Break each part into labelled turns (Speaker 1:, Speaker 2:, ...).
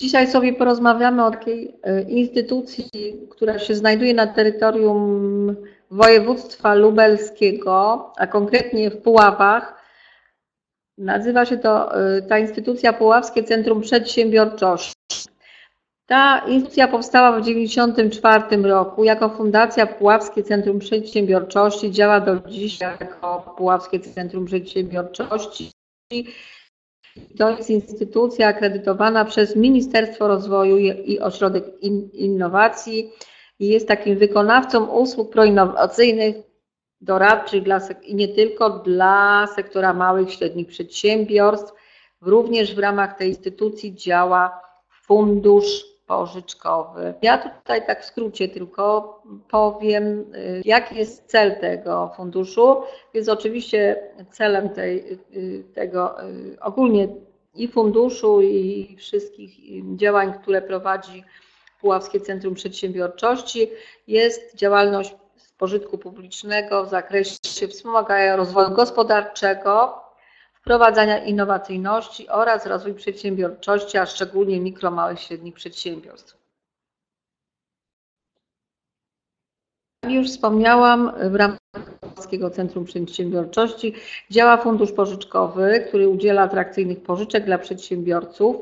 Speaker 1: Dzisiaj sobie porozmawiamy o takiej e, instytucji, która się znajduje na terytorium województwa lubelskiego, a konkretnie w Puławach. Nazywa się to e, ta instytucja Puławskie Centrum Przedsiębiorczości. Ta instytucja powstała w 1994 roku jako Fundacja Puławskie Centrum Przedsiębiorczości. Działa do dziś jako Puławskie Centrum Przedsiębiorczości. To jest instytucja akredytowana przez Ministerstwo Rozwoju i Ośrodek Innowacji i jest takim wykonawcą usług proinnowacyjnych, doradczych dla, i nie tylko dla sektora małych i średnich przedsiębiorstw. Również w ramach tej instytucji działa fundusz pożyczkowy. Ja tutaj tak w skrócie tylko powiem, y, jaki jest cel tego funduszu. Więc oczywiście celem tej, y, tego y, ogólnie i funduszu, i wszystkich działań, które prowadzi Puławskie Centrum Przedsiębiorczości, jest działalność z pożytku publicznego w zakresie wspomagania rozwoju gospodarczego, wprowadzania innowacyjności oraz rozwój przedsiębiorczości, a szczególnie mikro, małych i średnich przedsiębiorstw. Jak już wspomniałam, w ramach Polskiego Centrum Przedsiębiorczości działa fundusz pożyczkowy, który udziela atrakcyjnych pożyczek dla przedsiębiorców.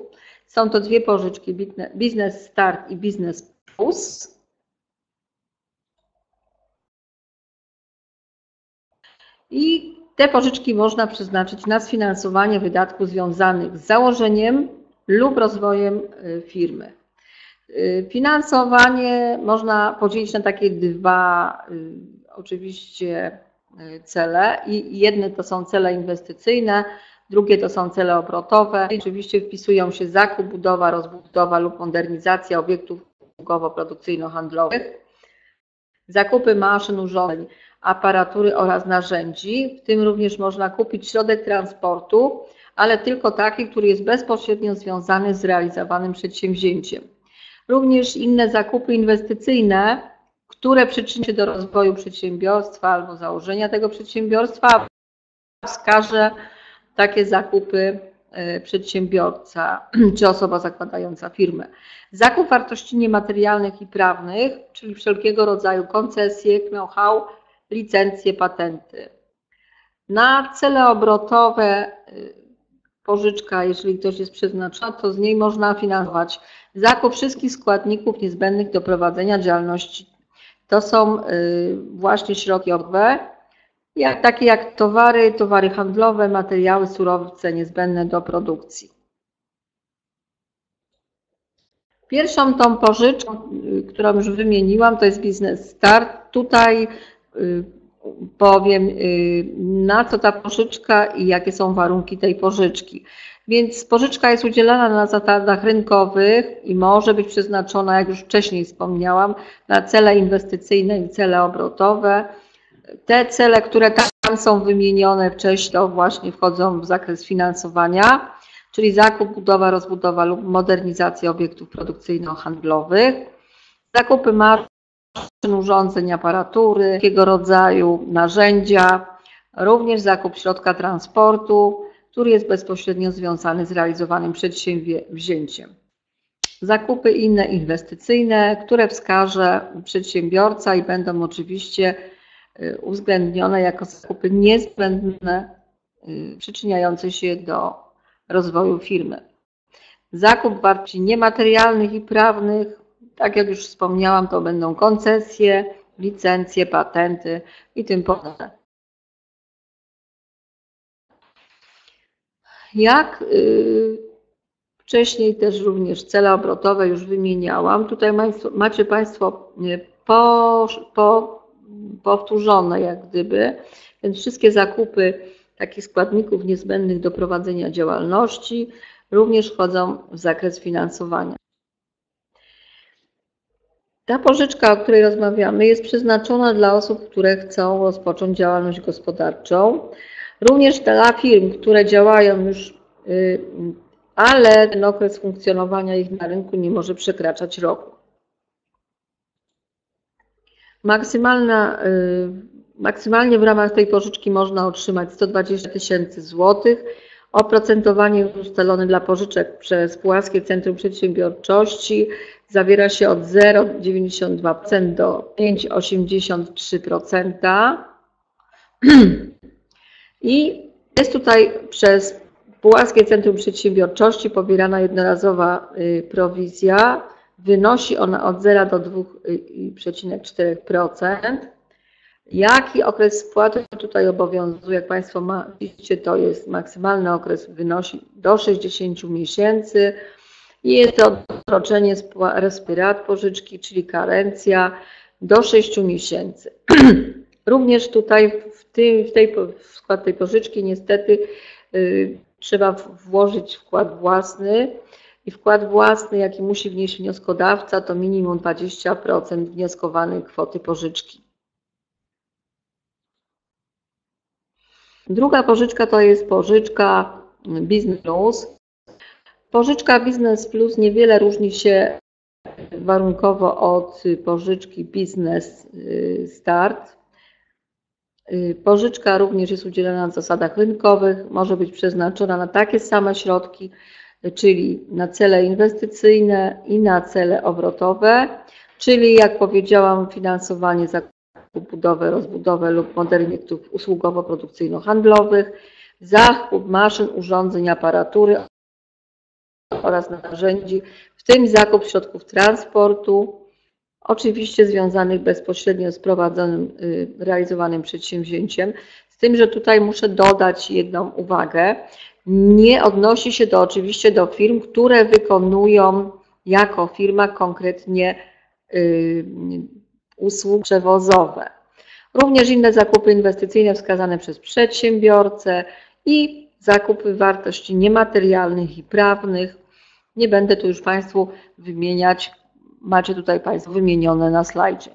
Speaker 1: Są to dwie pożyczki, Biznes Start i Biznes Plus. I te pożyczki można przeznaczyć na sfinansowanie wydatków związanych z założeniem lub rozwojem y, firmy. Y, finansowanie można podzielić na takie dwa y, oczywiście cele i jedne to są cele inwestycyjne, drugie to są cele obrotowe. Oczywiście wpisują się zakup, budowa, rozbudowa lub modernizacja obiektów usługowo-produkcyjno-handlowych, zakupy maszyn, urządzeń, aparatury oraz narzędzi, w tym również można kupić środek transportu, ale tylko taki, który jest bezpośrednio związany z realizowanym przedsięwzięciem. Również inne zakupy inwestycyjne, które przyczynią się do rozwoju przedsiębiorstwa albo założenia tego przedsiębiorstwa, wskaże takie zakupy e, przedsiębiorca czy osoba zakładająca firmę. Zakup wartości niematerialnych i prawnych, czyli wszelkiego rodzaju koncesje, know-how, licencje, patenty. Na cele obrotowe y, pożyczka, jeżeli ktoś jest przeznaczona, to z niej można finansować zakup wszystkich składników niezbędnych do prowadzenia działalności. To są y, właśnie środki obrotowe, jak, takie jak towary, towary handlowe, materiały, surowce niezbędne do produkcji. Pierwszą tą pożyczką, y, którą już wymieniłam, to jest Biznes Start. Tutaj powiem, y, na co ta pożyczka i jakie są warunki tej pożyczki. Więc pożyczka jest udzielana na zasadach rynkowych i może być przeznaczona, jak już wcześniej wspomniałam, na cele inwestycyjne i cele obrotowe. Te cele, które tam są wymienione wcześniej, to właśnie wchodzą w zakres finansowania, czyli zakup, budowa, rozbudowa lub modernizacja obiektów produkcyjno-handlowych, zakupy maszyn, urządzeń, aparatury, jakiego rodzaju narzędzia, również zakup środka transportu, który jest bezpośrednio związany z realizowanym przedsięwzięciem. Zakupy inne inwestycyjne, które wskaże przedsiębiorca i będą oczywiście y, uwzględnione jako zakupy niezbędne, y, przyczyniające się do rozwoju firmy. Zakup wartości niematerialnych i prawnych tak jak już wspomniałam, to będą koncesje, licencje, patenty i tym podobne. Jak y, wcześniej też również cele obrotowe już wymieniałam. Tutaj macie Państwo y, po, po, powtórzone jak gdyby, więc wszystkie zakupy takich składników niezbędnych do prowadzenia działalności również wchodzą w zakres finansowania. Ta pożyczka, o której rozmawiamy, jest przeznaczona dla osób, które chcą rozpocząć działalność gospodarczą, również dla firm, które działają już, y, ale ten okres funkcjonowania ich na rynku nie może przekraczać roku. Maksymalna, y, maksymalnie w ramach tej pożyczki można otrzymać 120 tysięcy złotych Oprocentowanie ustalone dla pożyczek przez Puławskie Centrum Przedsiębiorczości zawiera się od 0,92% do 5,83%. I jest tutaj przez Puławskie Centrum Przedsiębiorczości pobierana jednorazowa y, prowizja. Wynosi ona od 0 do 2,4%. Jaki okres spłaty tutaj obowiązuje? Jak Państwo widzicie, to jest maksymalny okres, wynosi do 60 miesięcy jest odroczenie respirat pożyczki, czyli karencja do 6 miesięcy. Również tutaj w, tym, w, tej, w skład tej pożyczki niestety y, trzeba włożyć wkład własny i wkład własny, jaki musi wnieść wnioskodawca, to minimum 20% wnioskowanej kwoty pożyczki. Druga pożyczka to jest pożyczka Business. Pożyczka Business Plus niewiele różni się warunkowo od pożyczki Business y, Start. Y, pożyczka również jest udzielana na zasadach rynkowych, może być przeznaczona na takie same środki, czyli na cele inwestycyjne i na cele obrotowe, czyli jak powiedziałam, finansowanie zakupów budowę, rozbudowę lub modernizacji usługowo-produkcyjno-handlowych, zakup maszyn, urządzeń, aparatury oraz narzędzi, w tym zakup środków transportu, oczywiście związanych bezpośrednio z prowadzonym, y, realizowanym przedsięwzięciem. Z tym, że tutaj muszę dodać jedną uwagę. Nie odnosi się to oczywiście do firm, które wykonują jako firma konkretnie y, usług przewozowe. Również inne zakupy inwestycyjne wskazane przez przedsiębiorcę i zakupy wartości niematerialnych i prawnych. Nie będę tu już Państwu wymieniać, macie tutaj Państwo wymienione na slajdzie.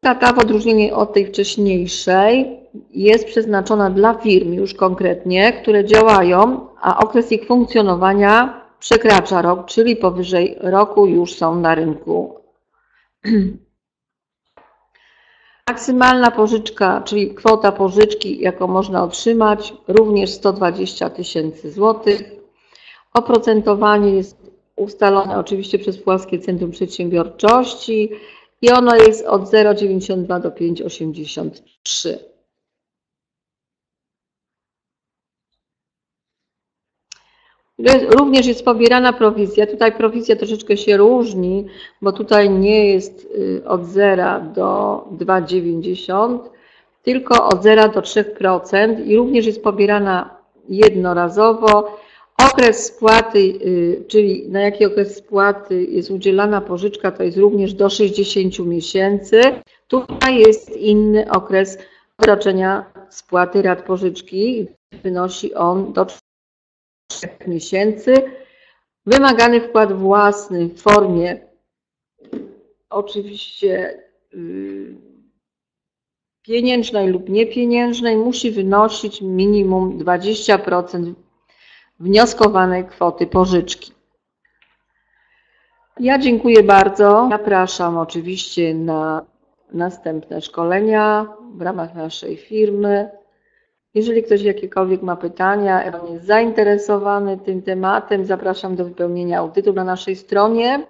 Speaker 1: Ta w odróżnieniu od tej wcześniejszej jest przeznaczona dla firm już konkretnie, które działają, a okres ich funkcjonowania przekracza rok, czyli powyżej roku już są na rynku. Maksymalna pożyczka, czyli kwota pożyczki, jaką można otrzymać, również 120 tysięcy złotych. Oprocentowanie jest ustalone oczywiście przez Płaskie Centrum Przedsiębiorczości i ono jest od 0,92 do 5,83. Również jest pobierana prowizja. Tutaj prowizja troszeczkę się różni, bo tutaj nie jest y, od 0 do 2,90, tylko od 0 do 3% i również jest pobierana jednorazowo. Okres spłaty, y, czyli na jaki okres spłaty jest udzielana pożyczka, to jest również do 60 miesięcy. Tutaj jest inny okres odroczenia spłaty rat pożyczki. Wynosi on do miesięcy. Wymagany wkład własny w formie oczywiście y, pieniężnej lub niepieniężnej musi wynosić minimum 20% wnioskowanej kwoty pożyczki. Ja dziękuję bardzo. Zapraszam oczywiście na następne szkolenia w ramach naszej firmy. Jeżeli ktoś jakiekolwiek ma pytania, jest zainteresowany tym tematem, zapraszam do wypełnienia audytu na naszej stronie.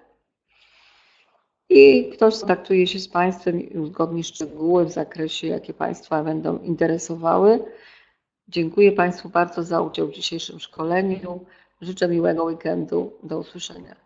Speaker 1: I ktoś skontaktuje się z Państwem i uzgodni szczegóły w zakresie, jakie Państwa będą interesowały. Dziękuję Państwu bardzo za udział w dzisiejszym szkoleniu. Życzę miłego weekendu. Do usłyszenia.